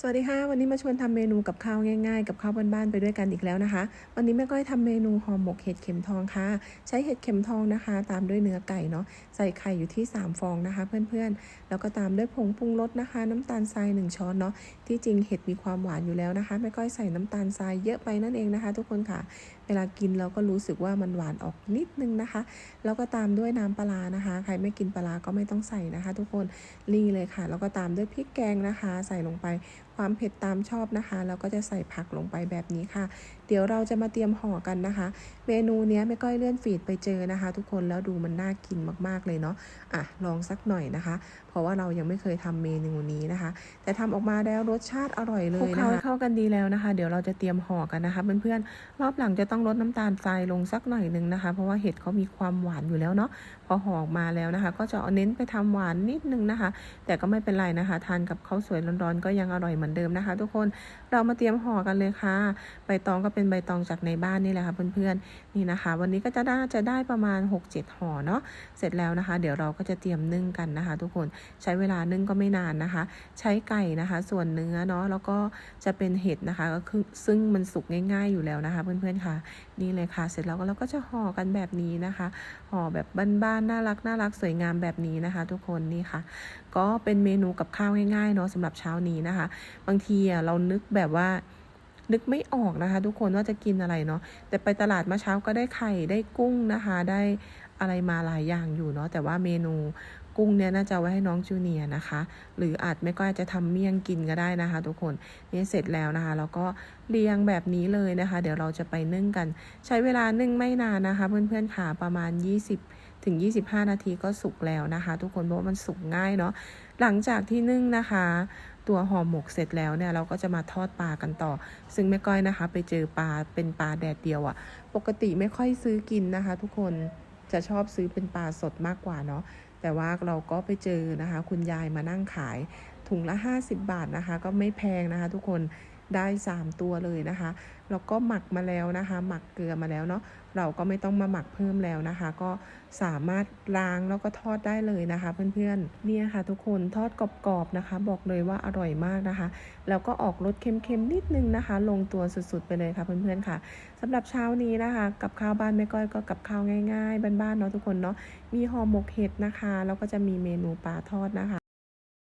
สวัสดีค่ะ วันนี้มาชวนทำเมนูกับข้าวง่ายๆ กับข้าวบ้านๆไปด้วยกันอีกแล้วนะคะ วันนี้แม่ก้อยทำเมนูห่อหมกเห็ดเข็มทองค่ะ ใช้เห็ดเข็มทองนะคะ ตามด้วยเนื้อไก่เนาะใส่ไข่อยู่ที่ 3 ฟองนะคะ เพื่อนๆ แล้วก็ตามด้วยผงปรุงรสนะคะ น้ำตาลทราย1ช้อนเนาะที่จริงเห็ดมีความหวานอยู่แล้วนะคะแม่ก้อยใส่น้ำตาลทรายเยอะไปนั่นเองนะคะ ทุกคนค่ะ เวลากินเราก็รู้สึกว่ามันหวานออกนิดนึงนะคะ แล้วก็ตามด้วยน้ำปลานะคะ ใครไม่กินปลาร้าก็ไม่ต้องใส่นะคะ ทุกคนนี่เลยค่ะ แล้วก็ตามด้วยพริกแกงนะคะ ใส่ลงไป ความเผ็ดตามชอบนะคะ แล้วก็จะใส่ผักลงไปแบบนี้ค่ะ เดี๋ยวเราจะมาเตรียมห่อกันนะคะ เมนูเนี้ยไม่ก้อยเลื่อนฟีดไปเจอนะคะ ทุกคนแล้วดูมันน่ากินมากๆเลยเนาะอะลองสักหน่อยนะคะ เพราะว่าเรายังไม่เคยทำเมนูนี้นะคะ แต่ทำออกมาแล้วรสชาติอร่อยเลยนะคะเข้ากันดีแล้วนะคะ เดี๋ยวเราจะเตรียมห่อกันนะคะเพื่อนๆรอบหลังจะต้องลดน้ำตาลทรายลงสักหน่อยนึงนะคะ เพราะว่าเห็ดเขามีความหวานอยู่แล้วเนาะพอห่อออกมาแล้วนะคะ ก็จะเอาเน้นไปทำหวานนิดนึงนะคะ แต่ก็ไม่เป็นไรนะคะ ทานกับข้าวสวยร้อนๆก็ยังอร่อยเหมือนเดิมนะคะ ทุกคนเรามาเตรียมห่อกันเลยค่ะ ใบตองก็เป็นใบตองจากในบ้านนี่แหละค่ะเพื่อนๆนี่นะคะ วันนี้ก็จะได้จะได้ประมาณ 6-7 ห่อเนาะเสร็จแล้วนะคะ เดี๋ยวเราก็จะเตรียมนึ่งกันนะคะ ทุกคนใช้เวลานึ่งก็ไม่นานนะคะ ใช้ไก่นะคะ ส่วนเนื้อเนาะแล้วก็จะเป็นเห็ดนะคะก็คือซึ่งมันสุกง่าย ๆอยู่แล้วนะคะ เพื่อนๆค่ะ นี่เลยค่ะ เสร็จแล้วก็เราก็จะห่อกันแบบนี้นะคะห่อแบบบ้านๆน่ารักน่ารักสวยงามแบบนี้นะคะ ทุกคนนี่ค่ะ ก็เป็นเมนูกับข้าวง่ายๆเนาะสำหรับเช้านี้นะคะบางทีอะเรานึกแบบว่า นึกไม่ออกนะคะ ทุกคนว่าจะกินอะไรเนาะแต่ไปตลาดมาเช้าก็ได้ไข่ได้กุ้งนะคะ ได้อะไรมาหลายอย่างอยู่เนาะแต่ว่าเมนูกุ้งเนี่ยน่าจะไว้ให้น้องจูเนียร์นะคะ หรืออาจไม่ก็อาจจะทำเมี่ยงกินก็ได้นะคะ ทุกคนนี่เสร็จแล้วนะคะ แล้วก็เรียงแบบนี้เลยนะคะ เดี๋ยวเราจะไปนึ่งกัน ใช้เวลานึ่งไม่นานนะคะ เพื่อนๆค่ะประมาณ 20 ถึง 25 นาทีก็สุกแล้วนะคะ ทุกคนเพราะว่ามันสุกง่ายเนาะหลังจากที่นึ่งนะคะ ตัวห่อหมกเสร็จแล้วเนี่ยเราก็จะมาทอดปลากันต่อ ซึ่งแม่ก้อยนะคะ ไปเจอปลาเป็นปลาแดดเดียวอะ่ะ ปกติไม่ค่อยซื้อกินนะคะ ทุกคนจะชอบซื้อเป็นปลาสดมากกว่าเนาะแต่ว่าเราก็ไปเจอนะคะ คุณยายมานั่งขายถุงละ 50 บาทนะคะ ก็ไม่แพงนะคะ ทุกคน ได้ 3 ตัวเลยนะคะแล้วก็หมักมาแล้วนะคะ หมักเกลือมาแล้วเนาะเราก็ไม่ต้องมาหมักเพิ่มแล้วนะคะ ก็สามารถล้างแล้วก็ทอดได้เลยนะคะ เพื่อนๆเนี่ยค่ะ ทุกคนทอดกรอบๆนะคะ บอกเลยว่าอร่อยมากนะคะ แล้วก็ออกรสเค็มๆนิดนึงนะคะ ลงตัวสุดๆไปเลยค่ะเพื่อนๆค่ะสำหรับเช้านี้นะคะ กับข้าวบ้านแม่ก้อยก็กับข้าวง่ายๆบ้านๆเนาะทุกคนเนาะมีห่อหมกเห็ดนะคะแล้วก็จะมีเมนูปลาทอดนะคะ